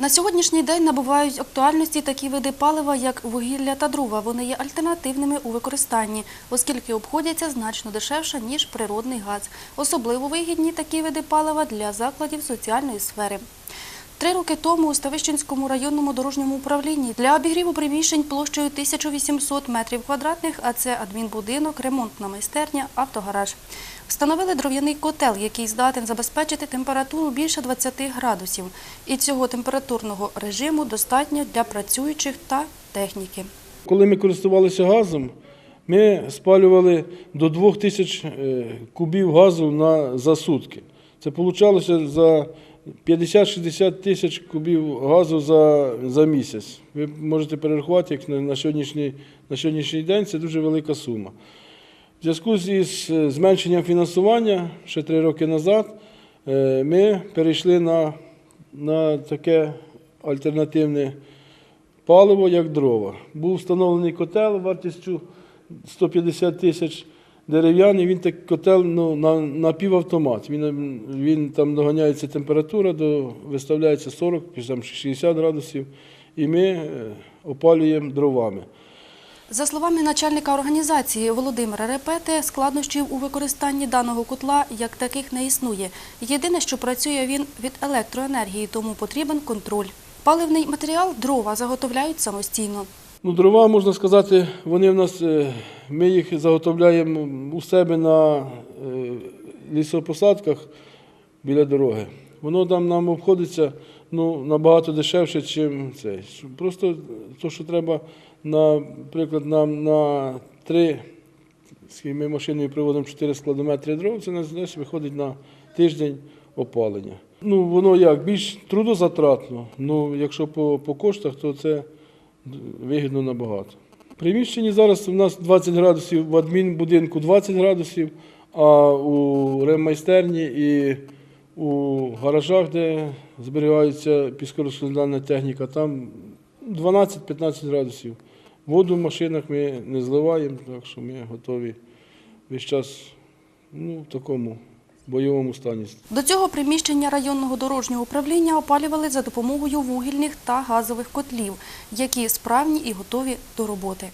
На сьогоднішній день набувають актуальності такі види палива, як вугілля та дрова. Вони є альтернативними у використанні, оскільки обходяться значно дешевше, ніж природний газ. Особливо вигідні такі види палива для закладів соціальної сфери. Три роки тому у Ставищенському районному дорожньому управлінні для обігріву приміщень площею 1800 метрів квадратних, а це адмінбудинок, ремонтна майстерня, автогараж. Встановили дров'яний котел, який здатен забезпечити температуру більше 20 градусів. І цього температурного режиму достатньо для працюючих та техніки. Коли ми користувалися газом, ми спалювали до 2000 е, кубів газу на, за сутки. Це вийшло за 50-60 тисяч кубів газу за, за місяць. Ви можете перерахувати, як на, на, сьогоднішній, на сьогоднішній день це дуже велика сума. В зв'язку з е, зменшенням фінансування ще три роки назад е, ми перейшли на, на таке альтернативне паливо, як дрова. Був встановлений котел вартістю 150 тисяч дерев'яний. Він так котел ну, на, на півавтомат. Він, він там доганяється температура, до, виставляється 40, там 60 градусів, і ми е, опалюємо дровами. За словами начальника організації Володимира Репети, складнощів у використанні даного котла як таких не існує. Єдине, що працює він від електроенергії, тому потрібен контроль. Паливний матеріал дрова заготовляють самостійно. Ну, дрова, можна сказати, вони в нас, е, ми їх заготовляємо у себе на е, лісопосадках біля дороги. Воно там нам обходиться ну, набагато дешевше, ніж цей. Просто те, що треба, наприклад, нам на три, ми машиною приводимо 4 складометри дров, це нас виходить на тиждень опалення. Ну, воно як, більш трудозатратно, ну, якщо по, по коштах, то це вигідно набагато. Приміщенні зараз у нас 20 градусів, в адмінбудинку 20 градусів, а у ремайстерні і у гаражах, де зберігається піскорозкладальна техніка, там 12-15 градусів. Воду в машинах ми не зливаємо, так що ми готові весь час ну, в такому бойовому стані. До цього приміщення районного дорожнього управління опалювали за допомогою вугільних та газових котлів, які справні і готові до роботи.